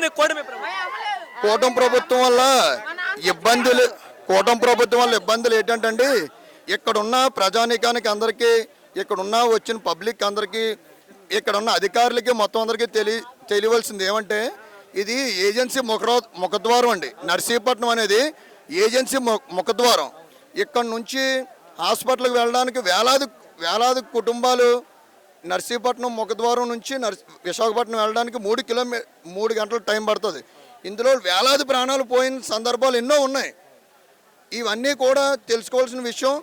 ఉంది కూటమి ప్రభుత్వం కూటమి ప్రభుత్వం వల్ల ఇబ్బందులు కూటమి ప్రభుత్వం వల్ల ఇబ్బందులు ఏంటంటే ఇక్కడ ఉన్న ప్రజానీకానికి అందరికీ ఇక్కడ ఉన్న వచ్చిన పబ్లిక్ అందరికీ ఇక్కడ ఉన్న అధికారులకి మొత్తం అందరికీ తెలియ తెలియవలసింది ఏమంటే ఇది ఏజెన్సీ ముఖ ముఖద్వారం అండి. నర్సీపట్నం అనేది ఏజెన్సీ ము- ముఖద్వారం. ఇక్కడ నుంచి హాస్పిటల్కి వెళ్ళడానికి వేలాది వేలాది కుటుంబాలు నర్సీపట్నం ముఖద్వారం నుంచి నర్స్ విశాఖపట్నం వెళ్ళడానికి మూడు కిలోమీ మూడు గంటలు టైం పడుతుంది. ఇందులో వేలాది ప్రాణాలు పోయిన సందర్భాలు ఎన్నో ఉన్నాయి. ఇవన్నీ కూడా తెలుసుకోవాల్సిన విషయం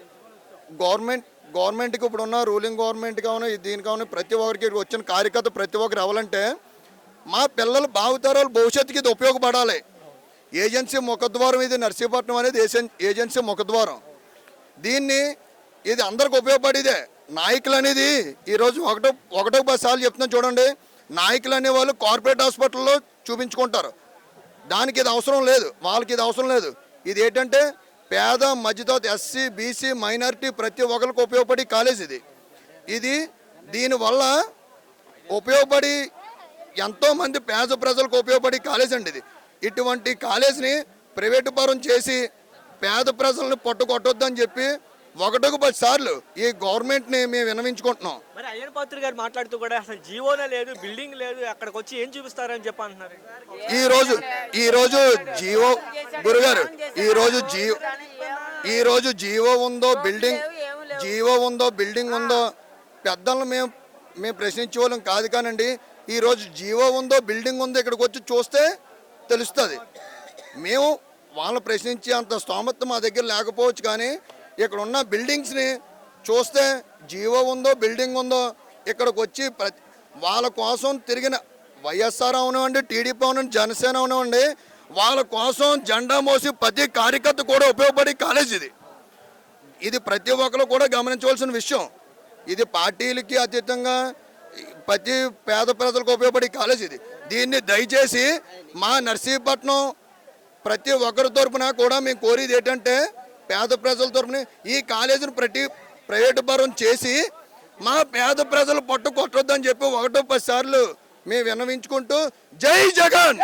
గవర్నమెంట్ గవర్నమెంట్కి ఇప్పుడు ఉన్న రూలింగ్ గవర్నమెంట్ కావున దీని కావున ప్రతి ఒక్కరికి వచ్చిన కార్యకర్త ప్రతి ఒక్కరు అవ్వాలంటే మా పిల్లల భావితరాలు భవిష్యత్తుకి ఇది ఉపయోగపడాలి. ఏజెన్సీ ముఖద్వారం ఇది నర్సీపట్నం అనేది ఏజెన్సీ ముఖద్వారం. దీన్ని ఇది అందరికి ఉపయోగపడేదే. నాయకులు అనేది ఈరోజు ఒకటో ఒకటో పది సార్లు చెప్తున్నాను చూడండి. నాయకులు అనేవాళ్ళు కార్పొరేట్ హాస్పిటల్లో చూపించుకుంటారు. దానికి ఇది అవసరం లేదు. వాళ్ళకి ఇది అవసరం లేదు. ఇది ఏంటంటే పేద మధ్యతరగతి ఎస్సీ బీసీ మైనారిటీ ప్రతి ఒక్కరికి ఉపయోగపడే కాలేజ్ ఇది. ఇది దీనివల్ల ఉపయోగపడి ఎంతోమంది పేద ప్రజలకు ఉపయోగపడే కాలేజ్ అండి ఇది. ఇటువంటి కాలేజీని ప్రైవేటు పరం చేసి పేద ప్రజలను పట్టుకొట్టొద్దని చెప్పి ఒకటికి పది సార్లు ఈ గవర్నమెంట్ని మేము విన్నవించుకుంటున్నాం మరి అయ్యన్ పాత్ర గారు మాట్లాడుతూ కూడా అసలు జీవోనే లేదు బిల్డింగ్ లేదు అక్కడికి వచ్చి ఏం చూపిస్తారని చెప్పి అంటున్నారు ఈ రోజు ఈ రోజు జీవో గురుగారు ఈ రోజు జీవో ఈ రోజు జీవో ఉందో బిల్డింగ్ జీవో ఉందో బిల్డింగ్ ఉందో పెద్దలను మేము మేము ప్రశ్నించే వాళ్ళం కాదు కానండి ఈ రోజు జీవో ఉందో బిల్డింగ్ ఉందో ఇక్కడికి వచ్చి చూస్తే తెలుస్తుంది. మేము వాళ్ళని ప్రశ్నించే అంత స్తోమత మా దగ్గర లేకపోవచ్చు కానీ ఇక్కడ ఉన్న బిల్డింగ్స్ని చూస్తే జీవో ఉందో బిల్డింగ్ ఉందో ఇక్కడికి వచ్చి ప్రతి వాళ్ళ కోసం తిరిగిన వైఎస్ఆర్ అవనివ్వండి టీడీపీ అవనండి జనసేన అవనివ్వండి వాళ్ళ కోసం జెండా మోసి ప్రతి కార్యకర్త కూడా ఉపయోగపడే కాలేజ్ ఇది. ఇది ప్రతి ఒక్కరు కూడా గమనించవలసిన విషయం. ఇది పార్టీలకి అతీతంగా ప్రతి పేద ప్రజలకు ఉపయోగపడే కాలేజ్ ఇది. దీన్ని దయచేసి మా నర్సీపట్నం ప్రతి ఒక్కరి తరపున కూడా మేము కోరేది ఏంటంటే పేద ప్రజల తరపున ఈ కాలేజీని ప్రతి ప్రైవేటు పరం చేసి మా పేద ప్రజలు పట్టు కొట్టొద్దని చెప్పి ఒకటో పది సార్లు మేము విన్నవించుకుంటూ జై జగన్!